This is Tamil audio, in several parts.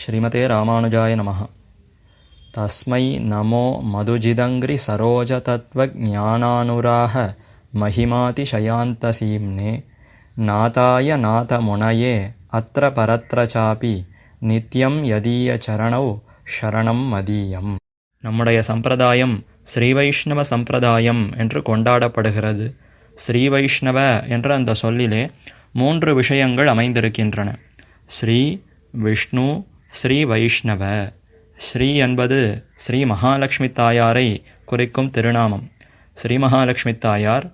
श्रीमते रामानुजाय नमः तस्मै नमो मधुजिदङ्घ्रिसरोजतत्त्वज्ञानानुराह महिमातिशयान्तसीम्ने नाथाय नाथमुनये अत्र परत्र चापि நித்யம் யதீய சரணௌ ஷரணம் மதீயம் நம்முடைய சம்பிரதாயம் ஸ்ரீ வைஷ்ணவ சம்பிரதாயம் என்று கொண்டாடப்படுகிறது ஸ்ரீ வைஷ்ணவ என்ற அந்த சொல்லிலே மூன்று விஷயங்கள் அமைந்திருக்கின்றன ஸ்ரீ விஷ்ணு ஸ்ரீ வைஷ்ணவ. ஸ்ரீ என்பது ஸ்ரீ மகாலட்சுமி தாயாரை குறிக்கும் திருநாமம். ஸ்ரீ மகாலட்சுமி தாயார்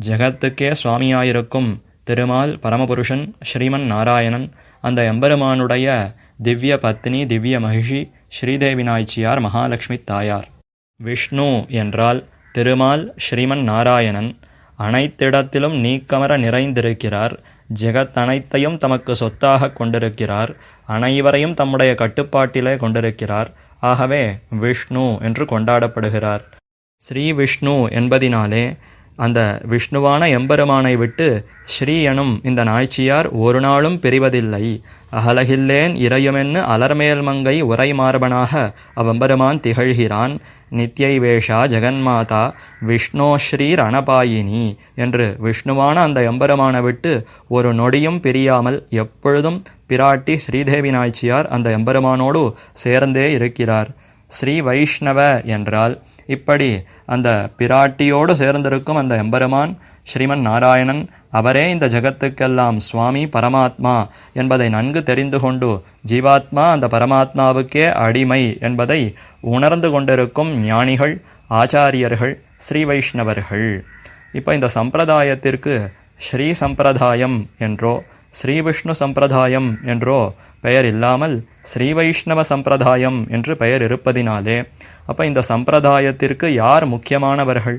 ஜெகத்துக்கே சுவாமியாயிருக்கும் திருமால் பரமபுருஷன் ஸ்ரீமன் நாராயணன் அந்த எம்பெருமானுடைய திவ்ய பத்னி திவ்ய மகிஷி ஸ்ரீதேவி நாய்ச்சியார் மகாலட்சுமி தாயார். விஷ்ணு என்றால் திருமால் ஸ்ரீமன் நாராயணன். அனைத்திடத்திலும் நீக்கமர நிறைந்திருக்கிறார். ஜெகத் அனைத்தையும் தமக்கு சொத்தாக கொண்டிருக்கிறார். அனைவரையும் தம்முடைய கட்டுப்பாட்டிலே கொண்டிருக்கிறார். ஆகவே விஷ்ணு என்று கொண்டாடப்படுகிறார். ஸ்ரீ விஷ்ணு என்பதினாலே அந்த விஷ்ணுவான எம்பெருமானை விட்டு ஸ்ரீ எனும் இந்த நாய்ச்சியார் ஒரு நாளும் பிரிவதில்லை. அகலகில்லேன் இறையுமென்னு அலர்மேல் மங்கை உரை மார்பனாக அவ்வெம்பெருமான் திகழ்கிறான். நித்யை வேஷா ஜெகன்மாதா விஷ்ணோ ஸ்ரீ ரணபாயினி என்று விஷ்ணுவான அந்த எம்பெருமானை விட்டு ஒரு நொடியும் பிரியாமல் எப்பொழுதும் பிராட்டி ஸ்ரீதேவி நாய்ச்சியார் அந்த எம்பெருமானோடு சேர்ந்தே இருக்கிறார். ஸ்ரீ வைஷ்ணவ என்றால் இப்படி அந்த பிராட்டியோடு சேர்ந்திருக்கும் அந்த எம்பெருமான் ஸ்ரீமன் நாராயணன் அவரே இந்த ஜகத்துக்கெல்லாம் சுவாமி பரமாத்மா என்பதை நன்கு தெரிந்து கொண்டு ஜீவாத்மா அந்த பரமாத்மாவுக்கே அடிமை என்பதை உணர்ந்து கொண்டிருக்கும் ஞானிகள் ஆச்சாரியர்கள் ஸ்ரீ வைஷ்ணவர்கள். இப்போ இந்த சம்பிரதாயத்திற்கு ஸ்ரீ சம்பிரதாயம் என்றோ ஸ்ரீ விஷ்ணு சம்பிரதாயம் என்றோ பெயர் இல்லாமல் ஸ்ரீ வைஷ்ணவ சம்பிரதாயம் என்று பெயர் இருப்பதினாலே அப்போ இந்த சம்பிரதாயத்திற்கு யார் முக்கியமானவர்கள்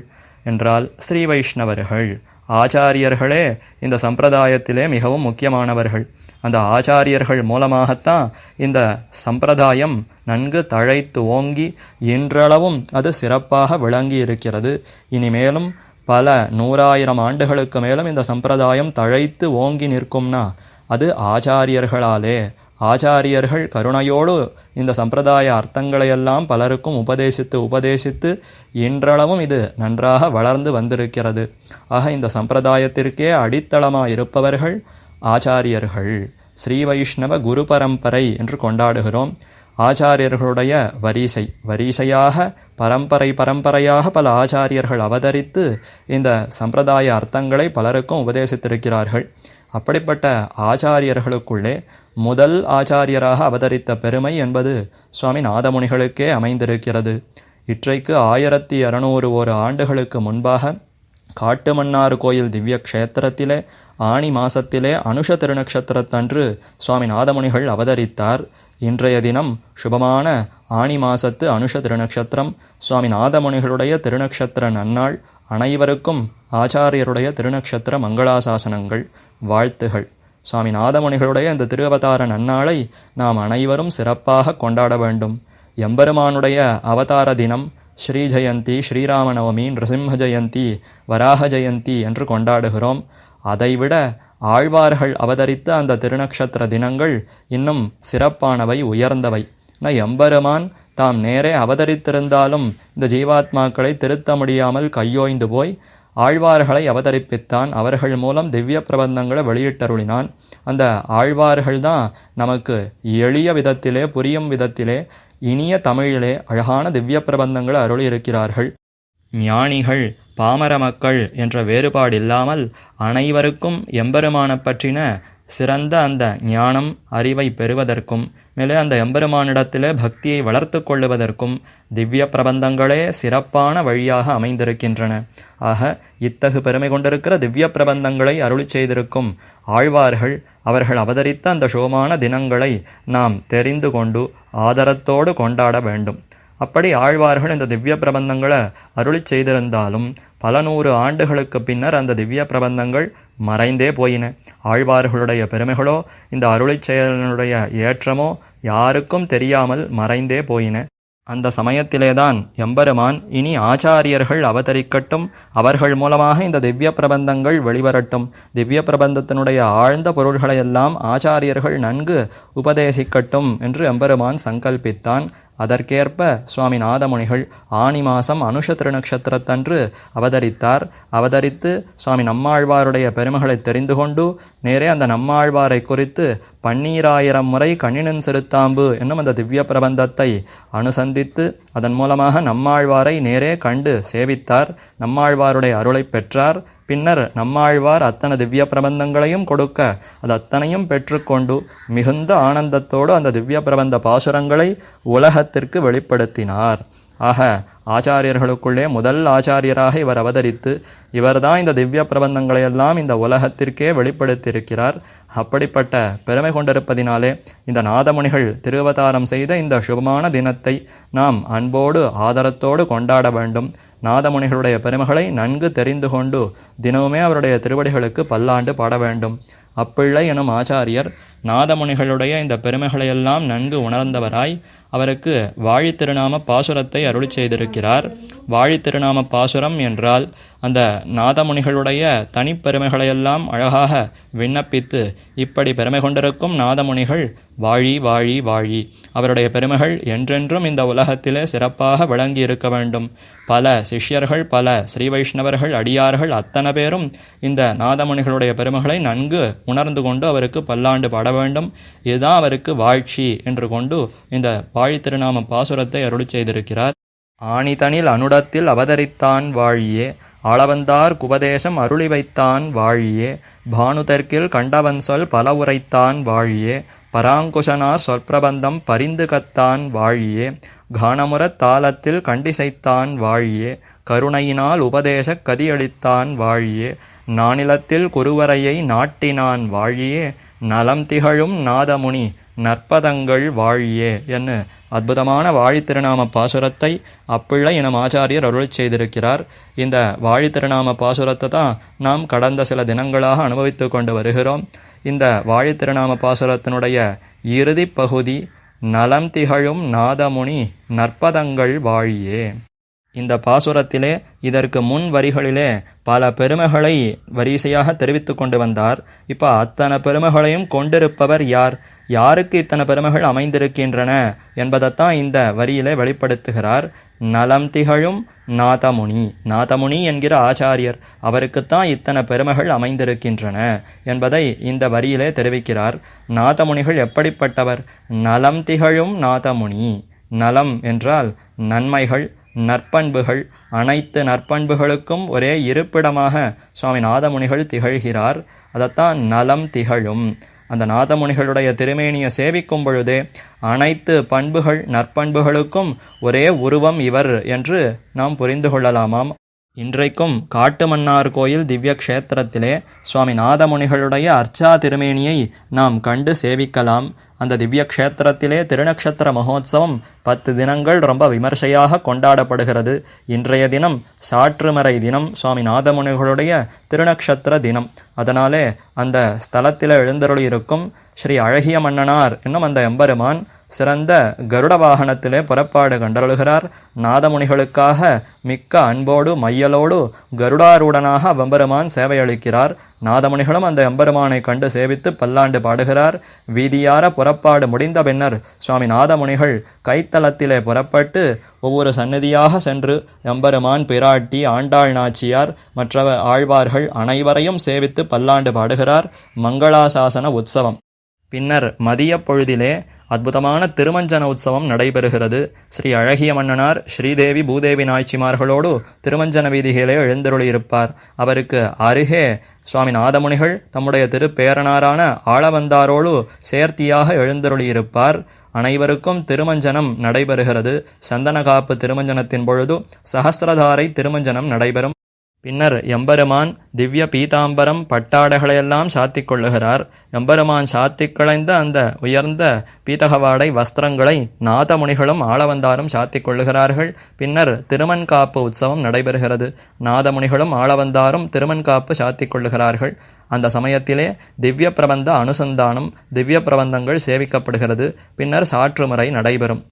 என்றால் ஸ்ரீ வைஷ்ணவர்கள். ஆச்சாரியர்களே இந்த சம்பிரதாயத்திலே மிகவும் முக்கியமானவர்கள். அந்த ஆச்சாரியர்கள் மூலமாகத்தான் இந்த சம்பிரதாயம் நன்கு தழைத்து ஓங்கி இன்றளவும் அது சிறப்பாக விளங்கி இருக்கிறது இனிமேலும் பல நூறாயிரம் ஆண்டுகளுக்கு மேலும் இந்த சம்பிரதாயம் தழைத்து ஓங்கி நிற்கும்னா அது ஆச்சாரியர்களாலே ஆச்சாரியர்கள் கருணையோடு இந்த சம்பிரதாய அர்த்தங்களையெல்லாம் பலருக்கும் உபதேசித்து உபதேசித்து இன்றளவும் இது நன்றாக வளர்ந்து வந்திருக்கிறது. ஆக இந்த சம்பிரதாயத்திற்கே அடித்தளமாக இருப்பவர்கள் ஆச்சாரியர்கள். ஸ்ரீ வைஷ்ணவ குரு பரம்பரை என்று கொண்டாடுகிறோம். ஆச்சாரியர்களுடைய வரிசை வரிசையாக பரம்பரை பரம்பரையாக பல ஆச்சாரியர்கள் அவதரித்து இந்த சம்பிரதாய அர்த்தங்களை பலருக்கும் உபதேசித்திருக்கிறார்கள். அப்படிப்பட்ட ஆச்சாரியர்களுக்குள்ளே முதல் ஆச்சாரியராக அவதரித்த பெருமை என்பது சுவாமி நாதமுனிகளுக்கே அமைந்திருக்கிறது. இற்றைக்கு ஆயிரத்தி இரநூறு ஒரு ஆண்டுகளுக்கு முன்பாக காட்டுமன்னார் கோயில் திவ்ய க்ஷேத்திரத்திலே ஆணி மாசத்திலே அனுஷ திருநக்ஷத்திரத்தன்று சுவாமி நாதமுனிகள் அவதரித்தார். இன்றைய தினம் சுபமான ஆணி மாசத்து அனுஷ திருநக்ஷத்திரம் சுவாமி நாதமுனிகளுடைய திருநக்ஷத்திர நன்னாள் அனைவருக்கும் ஆச்சாரியருடைய திருநக்ஷத்திர மங்களாசாசனங்கள் வாழ்த்துகள். சுவாமி நாதமுனிகளுடைய இந்த திருவதார நன்னாளை நாம் அனைவரும் சிறப்பாக கொண்டாட வேண்டும். எம்பெருமானுடைய அவதார தினம் ஸ்ரீ ஜெயந்தி ஸ்ரீராமநவமி நிருசிம்ம ஜெயந்தி வராக ஜெயந்தி என்று கொண்டாடுகிறோம். அதைவிட ஆழ்வார்கள் அவதரித்த அந்த திருநக்ஷத்திர தினங்கள் இன்னும் சிறப்பானவை உயர்ந்தவை. ந எம்பெருமான் தாம் நேரே அவதரித்திருந்தாலும் இந்த ஜீவாத்மாக்களை திருத்த முடியாமல் கையோய்ந்து போய் ஆழ்வார்களை அவதரிப்பித்தான். அவர்கள் மூலம் திவ்ய பிரபந்தங்களை வெளியிட்டருளினான். அந்த ஆழ்வார்கள் தான் நமக்கு எளிய விதத்திலே புரியும் விதத்திலே இனிய தமிழிலே அழகான திவ்ய பிரபந்தங்களை அருளி இருக்கிறார்கள் ஞானிகள் பாமர மக்கள் என்ற வேறுபாடு இல்லாமல் அனைவருக்கும் எம்பெருமான பற்றின சிறந்த அந்த ஞானம் அறிவை பெறுவதற்கும் மேலே அந்த எம்பெருமானிடத்திலே பக்தியை வளர்த்து கொள்ளுவதற்கும் திவ்ய பிரபந்தங்களே சிறப்பான வழியாக அமைந்திருக்கின்றன. ஆக இத்தகு பெருமை கொண்டிருக்கிற திவ்ய பிரபந்தங்களை அருளி செய்திருக்கும் ஆழ்வார்கள் அவர்கள் அவதரித்த அந்த சோமான தினங்களை நாம் தெரிந்து கொண்டு ஆதரத்தோடு கொண்டாட வேண்டும். அப்படி ஆழ்வார்கள் இந்த திவ்ய பிரபந்தங்களை அருளி செய்திருந்தாலும் பல நூறு ஆண்டுகளுக்கு பின்னர் அந்த திவ்ய பிரபந்தங்கள் மறைந்தே போயின. ஆழ்வார்களுடைய பெருமைகளோ இந்த அருளிச் செயலனுடைய ஏற்றமோ யாருக்கும் தெரியாமல் மறைந்தே போயின. அந்த சமயத்திலேதான் எம்பெருமான் இனி ஆச்சாரியர்கள் அவதரிக்கட்டும் அவர்கள் மூலமாக இந்த திவ்ய பிரபந்தங்கள் வெளிவரட்டும். திவ்ய பிரபந்தத்தினுடைய ஆழ்ந்த பொருள்களையெல்லாம் ஆச்சாரியர்கள் நன்கு உபதேசிக்கட்டும் என்று எம்பெருமான் சங்கல்பித்தான். அதற்கேற்ப சுவாமி நாதமுனிகள் ஆனி மாசம் அனுஷ திருநக்ஷத்திரத்தன்று அவதரித்தார். அவதரித்து சுவாமி நம்மாழ்வாருடைய பெருமைகளை தெரிந்து கொண்டு நேரே அந்த நம்மாழ்வாரை குறித்து பன்னீராயிரம் முறை கண்ணினன் செலுத்தாம்பு என்னும் அந்த திவ்ய பிரபந்தத்தை அனுசந்தித்து அதன் மூலமாக நம்மாழ்வாரை நேரே கண்டு சேவித்தார். நம்மாழ்வாருடைய அருளை பெற்றார். பின்னர் நம்மாழ்வார் அத்தனை திவ்ய பிரபந்தங்களையும் கொடுக்க அது அத்தனையும் பெற்றுக்கொண்டு மிகுந்த ஆனந்தத்தோடு அந்த திவ்ய பிரபந்த பாசுரங்களை உலகத்திற்கு வெளிப்படுத்தினார். ஆக ஆச்சாரியர்களுக்குள்ளே முதல் ஆச்சாரியராக இவர் அவதரித்து இவர்தான் இந்த திவ்ய பிரபந்தங்களையெல்லாம் இந்த உலகத்திற்கே வெளிப்படுத்தியிருக்கிறார். அப்படிப்பட்ட பெருமை கொண்டிருப்பதினாலே இந்த நாதமுனிகள் திருவதாரம் செய்த இந்த சுபமான தினத்தை நாம் அன்போடு ஆதரத்தோடு கொண்டாட வேண்டும். நாதமுனிகளுடைய பெருமைகளை நன்கு தெரிந்து கொண்டு தினமுமே அவருடைய திருவடிகளுக்கு பல்லாண்டு பாட வேண்டும். அப்பிள்ளை எனும் ஆச்சாரியர் நாதமுனிகளுடைய இந்த பெருமைகளையெல்லாம் நன்கு உணர்ந்தவராய் அவருக்கு வாழித்திருநாம பாசுரத்தை அருளி செய்திருக்கிறார். வாழித்திருநாம பாசுரம் என்றால் அந்த நாதமுனிகளுடைய தனிப்பெருமைகளையெல்லாம் அழகாக விண்ணப்பித்து இப்படி பெருமை கொண்டிருக்கும் நாதமுனிகள் வாழி வாழி வாழி. அவருடைய பெருமைகள் என்றென்றும் இந்த உலகத்திலே சிறப்பாக விளங்கி இருக்க வேண்டும். பல சிஷ்யர்கள் பல ஸ்ரீ வைஷ்ணவர்கள் அடியார்கள் அத்தனை பேரும் இந்த நாதமுனிகளுடைய பெருமைகளை நன்கு உணர்ந்து கொண்டு அவருக்கு பல்லாண்டு பாட வேண்டும். இதுதான் அவருக்கு வாழ்ச்சி என்று கொண்டு இந்த வாழித்திருநாம பாசுரத்தை அருள் செய்திருக்கிறார். ஆணிதனில் அனுடத்தில் அவதரித்தான் வாழியே ஆளவந்தார் குபதேசம் அருளி வைத்தான் வாழியே பானுதற்கில் கண்டவன் சொல் பல உரைத்தான் வாழியே பராங்குஷனார் சொற்பிரபந்தம் பரிந்து கத்தான் வாழியே கானமுறத் தாளத்தில் கண்டிசைத்தான் வாழியே கருணையினால் உபதேசக் கதியளித்தான் வாழியே நானிலத்தில் குருவரையை நாட்டினான் வாழியே நலம் திகழும் நாதமுனி நற்பதங்கள் வாழியே என்று அற்புதமான வாழி திருநாம பாசுரத்தை அப்பிள்ளை இனம் ஆச்சாரியர் அருள் செய்திருக்கிறார். இந்த வாழி திருநாம பாசுரத்தை தான் நாம் கடந்த சில தினங்களாக அனுபவித்து கொண்டு வருகிறோம். இந்த வாழி திருநாம பாசுரத்தினுடைய இறுதி பகுதி நலம் திகழும் நாதமுனி நற்பதங்கள் வாழியே. இந்த பாசுரத்திலே இதற்கு முன் வரிகளிலே பல பெருமைகளை வரிசையாக தெரிவித்து கொண்டு வந்தார். இப்போ அத்தனை பெருமைகளையும் கொண்டிருப்பவர் யார்? யாருக்கு இத்தனை பெருமைகள் அமைந்திருக்கின்றன என்பதைத்தான் இந்த வரியிலே வெளிப்படுத்துகிறார். நலம் திகழும் நாதமுனி. நாதமுனி என்கிற ஆச்சாரியர் அவருக்குத்தான் இத்தனை பெருமைகள் அமைந்திருக்கின்றன என்பதை இந்த வரியிலே தெரிவிக்கிறார். நாதமுனிகள் எப்படிப்பட்டவர்? நலம் திகழும் நாதமுனி. நலம் என்றால் நன்மைகள் நற்பண்புகள் அனைத்து நற்பண்புகளுக்கும் ஒரே இருப்பிடமாக சுவாமி நாதமுனிகள் திகழ்கிறார். அதைத்தான் நலம் திகழும். அந்த நாதமுனிகளுடைய திருமேனியை சேவிக்கும் பொழுதே அனைத்து பண்புகள் நற்பண்புகளுக்கும் ஒரே உருவம் இவர் என்று நாம் புரிந்து கொள்ளலாமாம். இன்றைக்கும் காட்டுமன்னார் கோயில் திவ்ய க்ஷேத்திரத்திலே சுவாமி நாதமுனிகளுடைய அர்ச்சா திருமேனியை நாம் கண்டு சேவிக்கலாம். அந்த திவ்ய க்ஷேத்திரத்திலே திருநக்ஷத்திர மகோத்சவம் பத்து தினங்கள் ரொம்ப விமர்சையாக கொண்டாடப்படுகிறது. இன்றைய தினம் சாற்றுமறை தினம் சுவாமி நாதமுனிகளுடைய திருநக்ஷத்திர தினம். அதனாலே அந்த ஸ்தலத்தில் எழுந்தருளி இருக்கும் ஸ்ரீ அழகிய மன்னனார் என்னும் அந்த எம்பெருமான் சிறந்த கருட வாகனத்திலே புறப்பாடு கண்டருளுகிறார். நாதமுனிகளுக்காக மிக்க அன்போடு மையலோடு கருடாரூடனாக வெம்பெருமான் சேவையளிக்கிறார். நாதமுனிகளும் அந்த எம்பெருமானை கண்டு சேவித்து பல்லாண்டு பாடுகிறார். வீதியார புறப்பாடு முடிந்த பின்னர் சுவாமி நாதமுனிகள் கைத்தளத்திலே புறப்பட்டு ஒவ்வொரு சந்நிதியாக சென்று எம்பெருமான் பிராட்டி ஆண்டாள் நாச்சியார் மற்ற ஆழ்வார்கள் அனைவரையும் சேவித்து பல்லாண்டு பாடுகிறார். மங்களாசாசன உற்சவம். பின்னர் மதிய பொழுதிலே அற்புதமான திருமஞ்சன உற்சவம் நடைபெறுகிறது. ஸ்ரீ அழகிய மன்னனார் ஸ்ரீதேவி பூதேவி நாய்ச்சிமார்களோடு திருமஞ்சன வீதிகளே எழுந்தருளியிருப்பார். அவருக்கு அருகே சுவாமி நாதமுனிகள் தம்முடைய திருப்பேரனாரான ஆளவந்தாரோடு சேர்த்தியாக எழுந்தருளியிருப்பார். அனைவருக்கும் திருமஞ்சனம் நடைபெறுகிறது. சந்தனகாப்பு திருமஞ்சனத்தின் பொழுது சகசிரதாரை திருமஞ்சனம் நடைபெறும். பின்னர் எம்பெருமான் திவ்ய பீதாம்பரம் பட்டாடைகளையெல்லாம் சாத்திக் கொள்ளுகிறார் எம்பெருமான் சாத்திக் களைந்த அந்த உயர்ந்த பீதகவாடை வஸ்திரங்களை நாதமுனிகளும் ஆளவந்தாரும் சாத்திக் கொள்ளுகிறார்கள் பின்னர் திருமன்காப்பு உற்சவம் நடைபெறுகிறது. நாதமுனிகளும் ஆளவந்தாரும் திருமன்காப்பு சாத்திக் கொள்ளுகிறார்கள் அந்த சமயத்திலே திவ்ய பிரபந்த அனுசந்தானம் திவ்ய பிரபந்தங்கள் சேவிக்கப்படுகிறது. பின்னர் சாற்றுமுறை நடைபெறும்.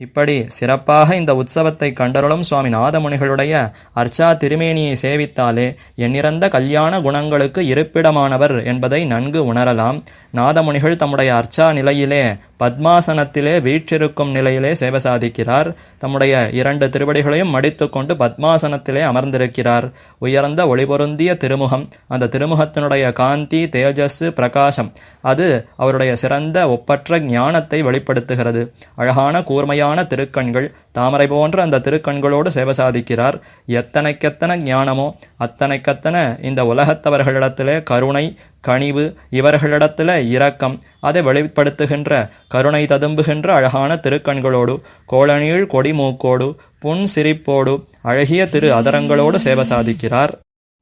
இப்படி சிறப்பாக இந்த உற்சவத்தை கண்டருளும் சுவாமி நாதமுனிகளுடைய அர்ச்சா திருமேனியை சேவித்தாலே எண்ணிறந்த கல்யாண குணங்களுக்கு இருப்பிடமானவர் என்பதை நன்கு உணரலாம். நாதமுனிகள் தம்முடைய அர்ச்சா நிலையிலே பத்மாசனத்திலே வீற்றிருக்கும் நிலையிலே சேவை சாதிக்கிறார். தம்முடைய இரண்டு திருவடிகளையும் மடித்துக்கொண்டு பத்மாசனத்திலே அமர்ந்திருக்கிறார். உயர்ந்த ஒளிபொருந்திய திருமுகம் அந்த திருமுகத்தினுடைய காந்தி தேஜஸ் பிரகாசம் அது அவருடைய சிறந்த ஒப்பற்ற ஞானத்தை வெளிப்படுத்துகிறது. அழகான கூர்மையான திருக்கண்கள் தாமரை போன்ற அந்த திருக்கண்களோடு சேவை சாதிக்கிறார். எத்தனைக்கெத்தனை ஞானமோ அத்தனைக்கத்தனை இந்த உலகத்தவர்களிடத்திலே கருணை கனிவு இவர்களிடத்துல இரக்கம். அதை வெளிப்படுத்துகின்ற கருணை ததும்புகின்ற அழகான திருக்கண்களோடு கோளநீள் கொடிமூக்கோடு புன் சிரிப்போடு அழகிய திரு அதரங்களோடு சேவை சாதிக்கிறார்.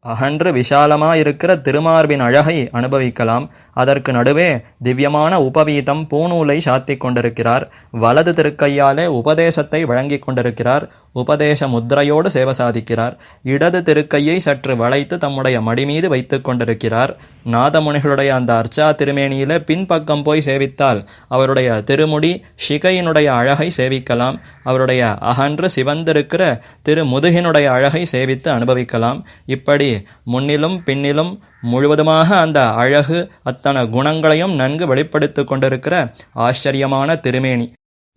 அகன்று விஷாலமாயிருக்கிற திருமார்பின் அழகை அனுபவிக்கலாம். அதற்கு நடுவே திவ்யமான உபவீதம் பூநூலை சாத்திக் கொண்டிருக்கிறார். வலது திருக்கையாலே உபதேசத்தை வழங்கிக் கொண்டிருக்கிறார். உபதேச முத்திரையோடு சேவை சாதிக்கிறார். இடது திருக்கையை சற்று வளைத்து தம்முடைய மடி மீது வைத்துக் கொண்டிருக்கிறார். நாதமுனிகளுடைய அந்த அர்ச்சா திருமேனியிலே பின்பக்கம் போய் சேவித்தால் அவருடைய திருமுடி ஷிகையினுடைய அழகை சேவிக்கலாம். அவருடைய அகன்று சிவந்திருக்கிற திரு முதுகினுடைய அழகை சேவித்து அனுபவிக்கலாம். இப்படி முன்னிலும் பின்னிலும் முழுவதுமாக அந்த அழகு அத் அத்தனை குணங்களையும் நன்கு வெளிப்படுத்திக் கொண்டிருக்கிற ஆச்சரியமான திருமேனி.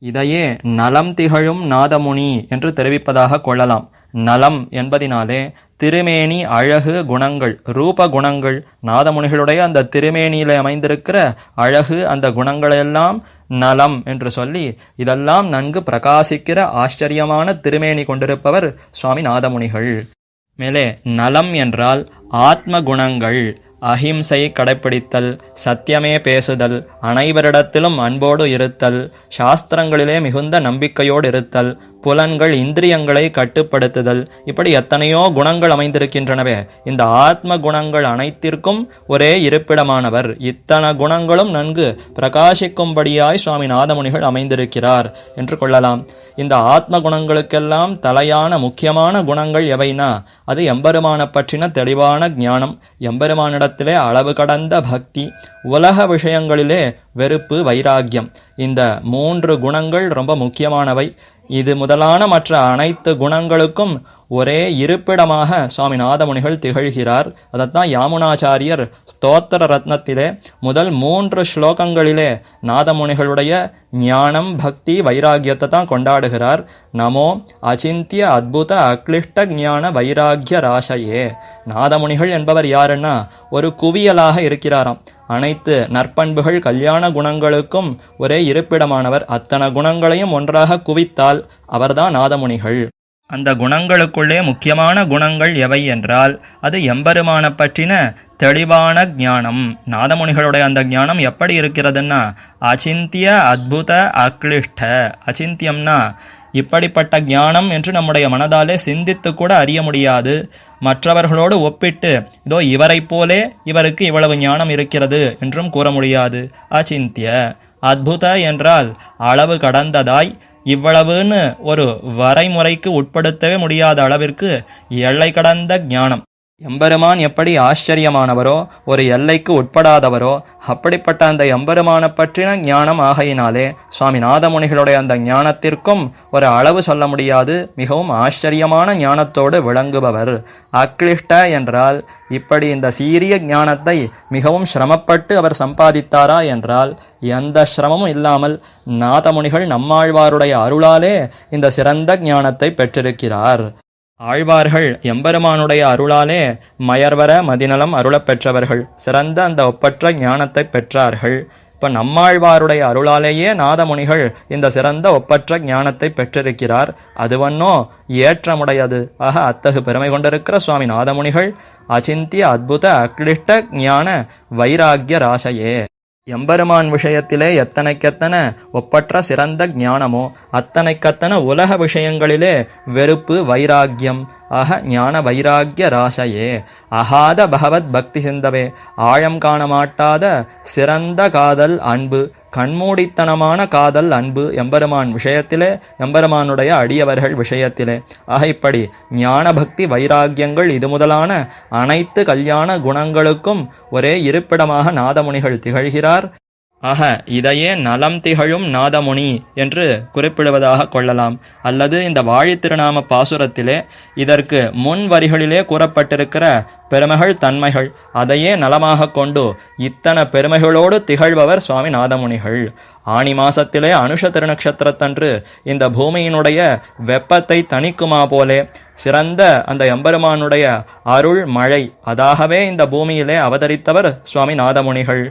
இதையே நலம் திகழும் நாதமுனி என்று தெரிவிப்பதாக கொள்ளலாம். நலம் என்பதினாலே திருமேனி அழகு குணங்கள் ரூப குணங்கள் நாதமுனிகளுடைய அந்த திருமேனியில் அமைந்திருக்கிற அழகு அந்த குணங்களெல்லாம் நலம் என்று சொல்லி இதெல்லாம் நன்கு பிரகாசிக்கிற ஆச்சரியமான திருமேனி கொண்டிருப்பவர் சுவாமி நாதமுனிகள். மேலே நலம் என்றால் ஆத்ம குணங்கள். அஹிம்சை கடைப்பிடித்தல் சத்தியமே பேசுதல் அனைவரிடத்திலும் அன்போடு இருத்தல் சாஸ்திரங்களிலே மிகுந்த நம்பிக்கையோடு இருத்தல் புலன்கள் இந்திரியங்களை கட்டுப்படுத்துதல். இப்படி எத்தனையோ குணங்கள் அமைந்திருக்கின்றனவே. இந்த ஆத்ம குணங்கள் அனைத்திற்கும் ஒரே இருப்பிடமானவர். இத்தனை குணங்களும் நன்கு பிரகாசிக்கும்படியாய் சுவாமி நாதமுனிகள் அமைந்திருக்கிறார் என்று கொள்ளலாம். இந்த ஆத்ம குணங்களுக்கெல்லாம் தலையான முக்கியமான குணங்கள் எவைனா? அது எம்பெருமான பற்றின தெளிவான ஞானம். எம்பெருமானிடத்திலே அளவு கடந்த பக்தி. உலக விஷயங்களிலே வெறுப்பு வைராக்கியம். இந்த மூன்று குணங்கள் ரொம்ப முக்கியமானவை. இது முதலான மற்ற அனைத்து குணங்களுக்கும் ஒரே இருப்பிடமாக சுவாமி நாதமுனிகள் திகழ்கிறார். அதைத்தான் யாமுனாச்சாரியர் ஸ்தோத்திர ரத்னத்திலே முதல் மூன்று ஸ்லோகங்களிலே நாதமுனிகளுடைய ஞானம் பக்தி வைராகியத்தை தான் கொண்டாடுகிறார். நமோ அச்சிந்திய அத்புத அக்ளிஷ்ட ஞான வைராகிய ராசையே. நாதமுனிகள் என்பவர் யாருன்னா ஒரு குவியலாக இருக்கிறாராம். அனைத்து நற்பண்புகள் கல்யாண குணங்களுக்கும் ஒரே இருப்பிடமானவர். அத்தனை குணங்களையும் ஒன்றாக குவித்தால் அவர்தான் நாதமுனிகள். அந்த குணங்களுக்குள்ளே முக்கியமான குணங்கள் எவை என்றால் அது எம்பெருமான பற்றின தெளிவான ஞானம். நாதமுனிகளுடைய அந்த ஞானம் எப்படி இருக்கிறதுன்னா அச்சிந்திய அத்புத அக்லிஷ்ட அச்சிந்தியம்னா இப்படிப்பட்ட ஞானம் என்று நம்முடைய மனதாலே சிந்தித்து கூட அறிய முடியாது. மற்றவர்களோடு ஒப்பிட்டு இதோ இவரைப் போலே இவருக்கு இவ்வளவு ஞானம் இருக்கிறது என்றும் கூற முடியாது. அச்சிந்திய அத்புத என்றால் அளவு கடந்ததாய் இவ்வளவுன்னு ஒரு வரைமுறைக்கு உட்படுத்தவே முடியாத அளவிற்கு எல்லை கடந்த ஞானம். எம்பெருமான் எப்படி ஆச்சரியமானவரோ ஒரு எல்லைக்கு உட்படாதவரோ அப்படிப்பட்ட அந்த எம்பெருமானை பற்றின ஞானம் ஆகையினாலே சுவாமி நாதமுனிகளுடைய அந்த ஞானத்திற்கும் ஒரு அளவு சொல்ல முடியாது. மிகவும் ஆச்சரியமான ஞானத்தோடு விளங்குபவர். அக்லிஷ்ட என்றால் இப்படி இந்த சீரிய ஞானத்தை மிகவும் சிரமப்பட்டு அவர் சம்பாதித்தாரா என்றால் எந்த சிரமமும் இல்லாமல் நாதமுனிகள் நம்மாழ்வாருடைய அருளாலே இந்த சிறந்த ஞானத்தை பெற்றிருக்கிறார். ஆழ்வார்கள் எம்பெருமானுடைய அருளாலே மயர்வர மதிநலம் அருளப் பெற்றவர்கள் சிறந்த அந்த ஒப்பற்ற ஞானத்தை பெற்றார்கள். இப்போ நம்மாழ்வாருடைய அருளாலேயே நாதமுனிகள் இந்த சிறந்த ஒப்பற்ற ஞானத்தை பெற்றிருக்கிறார். அதுவன்னோ ஏற்றமுடையது. ஆக அத்தகு பெருமை கொண்டிருக்கிற சுவாமி நாதமுனிகள் அச்சிந்திய அத்புத அக்லிஷ்ட ஞான வைராகிய ராசையே. எம்பெருமான் விஷயத்திலே எத்தனைக்கெத்தனை ஒப்பற்ற சிறந்த ஞானமோ அத்தனைக்கத்தனை உலக விஷயங்களிலே வெறுப்பு வைராக்கியம் அஹ ஞான வைராக்கிய ராசையே. அகாத பகவத் பக்தி சிந்தவே. ஆழம் காண மாட்டாத சிறந்த காதல் அன்பு. கண்மூடித்தனமான காதல் அன்பு எம்பெருமான் விஷயத்திலே எம்பெருமானுடைய அடியவர்கள் விஷயத்திலே. ஆக இப்படி ஞான பக்தி வைராக்கியங்கள் இது முதலான அனைத்து கல்யாண குணங்களுக்கும் ஒரே இருப்பிடமாக நாதமுனிகள் திகழ்கிறார். ஆக இதையே நலம் திகழும் நாதமுனி என்று குறிப்பிடுவதாக கொள்ளலாம். அல்லது இந்த வாழித்திருநாம பாசுரத்திலே இதற்கு முன் வரிகளிலே கூறப்பட்டிருக்கிற பெருமைகள் தன்மைகள் அதையே நலமாக கொண்டு இத்தனை பெருமைகளோடு திகழ்பவர் சுவாமி நாதமுனிகள். ஆணி மாசத்திலே அனுஷ திருநக்ஷத்திரத்தன்று இந்த பூமியினுடைய வெப்பத்தை தணிக்குமா போலே சிறந்த அந்த எம்பெருமானுடைய அருள் மழை அதாகவே இந்த பூமியிலே அவதரித்தவர் சுவாமி நாதமுனிகள்.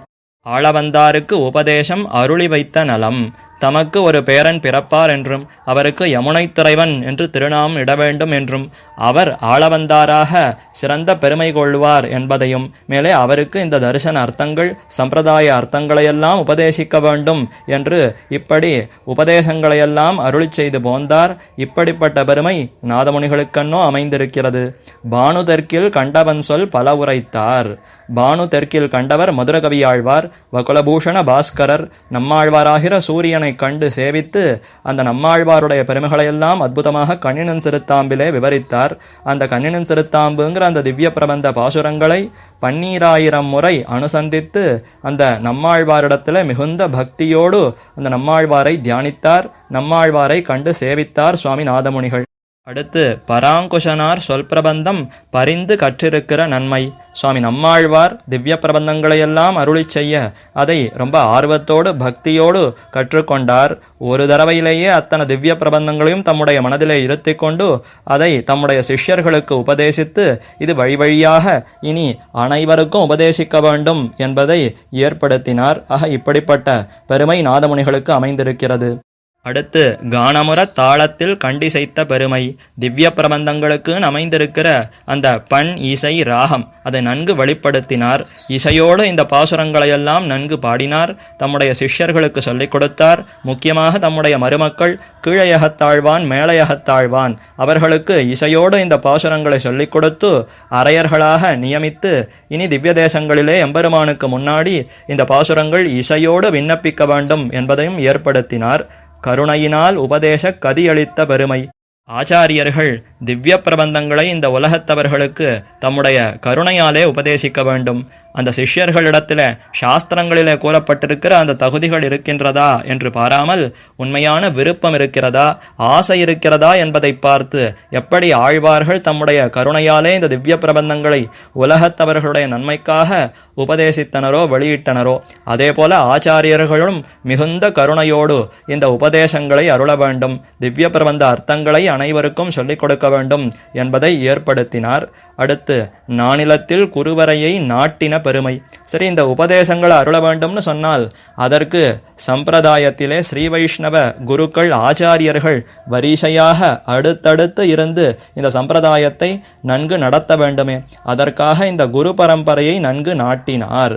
ஆளவந்தாருக்கு உபதேசம் அருளி வைத்த நலம். தமக்கு ஒரு பேரன் பிறப்பார் என்றும் அவருக்கு யமுனைத் துறைவன் என்று திருநாமம் இட வேண்டும் என்றும் அவர் ஆளவந்தாராக சிறந்த பெருமை கொள்வார் என்பதையும் மேலே அவருக்கு இந்த தரிசன அர்த்தங்கள் சம்பிரதாய அர்த்தங்களையெல்லாம் உபதேசிக்க வேண்டும் என்று இப்படி உபதேசங்களையெல்லாம் அருளி செய்து போந்தார். இப்படிப்பட்ட பெருமை நாதமுனிகளுக்கன்னோ அமைந்திருக்கிறது. பானு தெற்கில் கண்டவன் சொல் பல உரைத்தார். பானு தெற்கில் கண்டவர் மதுரகவியாழ்வார் வகுலபூஷண பாஸ்கரர் நம்மாழ்வாராகிற சூரியனை கண்டு சேவித்து அந்த நம்மாழ்வாருடைய பெருமைகளையெல்லாம் அற்புதமாக கண்ணினன் சிறுத்தாம்பிலே விவரித்தார். அந்த கண்ணினன் சிறுத்தாம்புங்கிற அந்த திவ்ய பிரபந்த பாசுரங்களை பன்னீராயிரம் முறை அனுசந்தித்து அந்த நம்மாழ்வாரிடத்தில் மிகுந்த பக்தியோடு அந்த நம்மாழ்வாரை தியானித்தார். நம்மாழ்வாரை கண்டு சேவித்தார் சுவாமி நாதமுனிகள் அடுத்து பராங்குஷனார் சொல் பிரபந்தம் பரிந்து கற்றிருக்கிற நன்மை. சுவாமி நம்மாழ்வார் திவ்ய பிரபந்தங்களையெல்லாம் அருளி செய்ய அதை ரொம்ப ஆர்வத்தோடு பக்தியோடு கற்றுக்கொண்டார். ஒரு தடவையிலேயே அத்தனை திவ்ய பிரபந்தங்களையும் தம்முடைய மனதிலே இருத்தி கொண்டு அதை தம்முடைய சிஷ்யர்களுக்கு உபதேசித்து இது வழி வழியாக இனி அனைவருக்கும் உபதேசிக்க வேண்டும் என்பதை ஏற்படுத்தினார். ஆக இப்படிப்பட்ட பெருமை நாதமுனிகளுக்கு அமைந்திருக்கிறது. அடுத்து கானமுற தாளத்தில் கண்டிசைத்த பெருமை. திவ்ய பிரபந்தங்களுக்கு அமைந்திருக்கிற அந்த பண் இசை ராகம் அதை நன்கு வெளிப்படுத்தினார். இசையோடு இந்த பாசுரங்களையெல்லாம் நன்கு பாடினார். தம்முடைய சிஷ்யர்களுக்கு சொல்லிக் கொடுத்தார். முக்கியமாக தம்முடைய மருமக்கள் கீழையகத்தாழ்வான் மேலையகத்தாழ்வான் அவர்களுக்கு இசையோடு இந்த பாசுரங்களை சொல்லிக் கொடுத்து அரையர்களாக நியமித்து இனி திவ்ய தேசங்களிலே எம்பெருமானுக்கு முன்னாடி இந்த பாசுரங்கள் இசையோடு விண்ணப்பிக்க வேண்டும் என்பதையும் ஏற்படுத்தினார். கருணையினால் உபதேச கதியளித்த பெருமை. ஆச்சாரியர்கள் திவ்ய பிரபந்தங்களை இந்த உலகத்தவர்களுக்கு தம்முடைய கருணையாலே உபதேசிக்க வேண்டும். அந்த சிஷ்யர்களிடத்தில் சாஸ்திரங்களிலே கூறப்பட்டிருக்கிற அந்த தகுதிகள் இருக்கின்றதா என்று பாராமல் உண்மையான விருப்பம் இருக்கிறதா ஆசை இருக்கிறதா என்பதை பார்த்து எப்படி ஆழ்வார்கள் தம்முடைய கருணையாலே இந்த திவ்ய பிரபந்தங்களை உலகத்தவர்களுடைய நன்மைக்காக உபதேசித்தனரோ வெளியிட்டனரோ அதே போல ஆச்சாரியர்களும் மிகுந்த கருணையோடு இந்த உபதேசங்களை அருள வேண்டும் திவ்ய பிரபந்த அர்த்தங்களை அனைவருக்கும் சொல்லிக் கொடுக்க வேண்டும் என்பதை ஏற்படுத்தினார். அடுத்து நானிலத்தில் குருவரையை நாட்டின பெருமை. சரி இந்த உபதேசங்களை அருள வேண்டும்னு சொன்னால் அதற்கு சம்பிரதாயத்திலே ஸ்ரீ வைஷ்ணவ குருக்கள் ஆச்சாரியர்கள் வரிசையாக அடுத்தடுத்து இருந்து இந்த சம்பிரதாயத்தை நன்கு நடத்த வேண்டுமே. அதற்காக இந்த குரு பரம்பரையை நன்கு நாட்டினார்.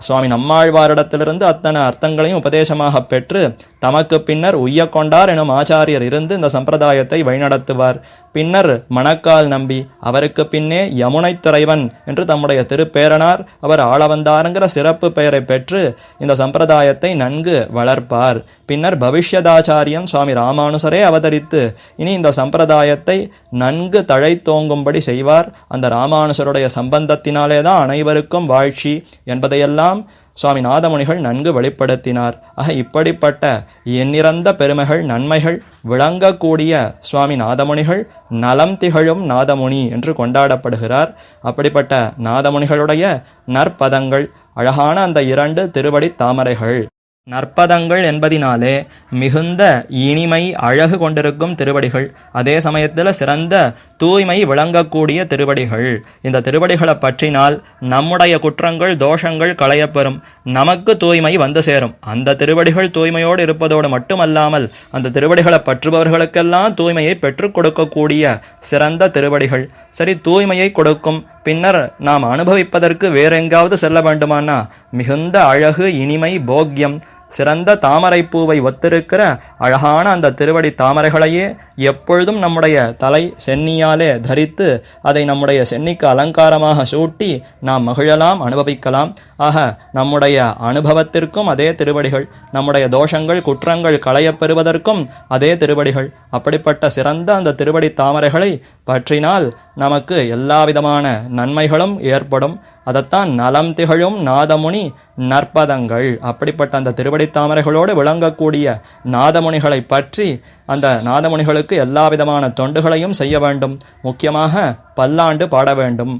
சுவாமி நம்மாழ்வாரிடத்திலிருந்து அத்தனை அர்த்தங்களையும் உபதேசமாக பெற்று தமக்கு பின்னர் உய்ய கொண்டார் எனும் ஆச்சாரியர் இருந்து இந்த சம்பிரதாயத்தை வழிநடத்துவார். பின்னர் மணக்கால் நம்பி அவருக்கு பின்னே யமுனைத் துறைவன் என்று தம்முடைய திருப்பேரனார் அவர் ஆளவந்தாருங்கிற சிறப்பு பெயரை பெற்று இந்த சம்பிரதாயத்தை நன்கு வளர்ப்பார். பின்னர் பவிஷ்யதாச்சாரியம் சுவாமி ராமானுசரே அவதரித்து இனி இந்த சம்பிரதாயத்தை நன்கு தழைத்தோங்கும்படி செய்வார். அந்த ராமானுசருடைய சம்பந்தத்தினாலே தான் அனைவருக்கும் வாழ்ச்சி என்பதையெல்லாம் சுவாமி நாதமுனிகள் நன்கு வெளிப்படுத்தினார். ஆக இப்படிப்பட்ட எண்ணிறந்த பெருமைகள் நன்மைகள் விளங்கக்கூடிய சுவாமி நாதமுனிகள் நலம் திகழும் நாதமுனி என்று கொண்டாடப்படுகிறார். அப்படிப்பட்ட நாதமுனிகளுடைய நற்பதங்கள் அழகான அந்த இரண்டு திருவடி தாமரைகள். நற்பதங்கள் என்பதினாலே மிகுந்த இனிமை அழகு கொண்டிருக்கும் திருவடிகள். அதே சமயத்தில் சிறந்த தூய்மை விளங்கக்கூடிய திருவடிகள். இந்த திருவடிகளை பற்றினால் நம்முடைய குற்றங்கள் தோஷங்கள் களையப்பெறும். நமக்கு தூய்மை வந்து சேரும். அந்த திருவடிகள் தூய்மையோடு இருப்பதோடு மட்டுமல்லாமல் அந்த திருவடிகளை பற்றுபவர்களுக்கெல்லாம் தூய்மையை பெற்றுக் கொடுக்கக்கூடிய சிறந்த திருவடிகள். சரி தூய்மையை கொடுக்கும் பின்னர் நாம் அனுபவிப்பதற்கு வேறெங்காவது செல்ல வேண்டுமானா? மிகுந்த அழகு இனிமை போக்கியம். சிறந்த தாமரைப்பூவை ஒத்திருக்கிற அழகான அந்த திருவடி தாமரைகளையே எப்பொழுதும் நம்முடைய தலை சென்னியாலே தரித்து அதை நம்முடைய சென்னிக்கு அலங்காரமாக சூட்டி நாம் மகிழலாம் அனுபவிக்கலாம். ஆக நம்முடைய அனுபவத்திற்கும் அதே திருவடிகள் நம்முடைய தோஷங்கள் குற்றங்கள் களையப்பெறுவதற்கும் அதே திருவடிகள். அப்படிப்பட்ட சிறந்த அந்த திருவடி தாமரைகளை பற்றினால் நமக்கு எல்லாவிதமான நன்மைகளும் ஏற்படும். அதைத்தான் நலம் திகழும் நாதமுனி நற்பதங்கள். அப்படிப்பட்ட அந்த திருவடி தாமரைகளோடு விளங்கக்கூடிய நாதமுனிகளை பற்றி அந்த நாதமுனிகளுக்கு எல்லா விதமான தொண்டுகளையும் செய்ய வேண்டும். முக்கியமாக பல்லாண்டு பாட வேண்டும்.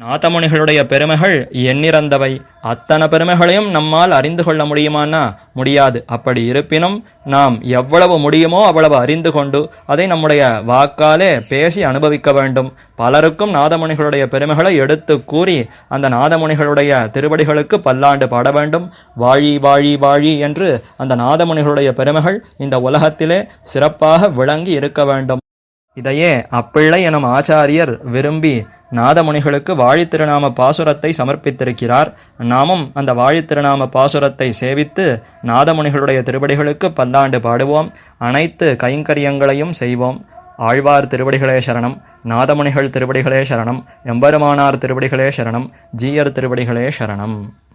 நாதமுனிகளுடைய பெருமைகள் எண்ணிறந்தவை. அத்தனை பெருமைகளையும் நம்மால் அறிந்து கொள்ள முடியுமானா? முடியாது. அப்படி இருப்பினும் நாம் எவ்வளவு முடியுமோ அவ்வளவு அறிந்து கொண்டு அதை நம்முடைய வாக்காலே பேசி அனுபவிக்க வேண்டும். பலருக்கும் நாதமுனிகளுடைய பெருமைகளை எடுத்து கூறி அந்த நாதமுனிகளுடைய திருவடிகளுக்கு பல்லாண்டு பாட வேண்டும். வாழி வாழி வாழி என்று அந்த நாதமுனிகளுடைய பெருமைகள் இந்த உலகத்திலே சிறப்பாக விளங்கி இருக்க வேண்டும். இதையே அப்பிள்ளை எனும் ஆச்சாரியர் விரும்பி நாதமுனிகளுக்கு வாழித்திருநாம பாசுரத்தை சமர்ப்பித்திருக்கிறார். நாமும் அந்த வாழித்திருநாம பாசுரத்தை சேவித்து நாதமுனிகளுடைய திருவடிகளுக்கு பல்லாண்டு பாடுவோம். அனைத்து கைங்கரியங்களையும் செய்வோம். ஆழ்வார் திருவடிகளே சரணம். நாதமுனிகள் திருவடிகளே சரணம். எம்பெருமானார் திருவடிகளே சரணம். ஜீயர் திருவடிகளே சரணம்.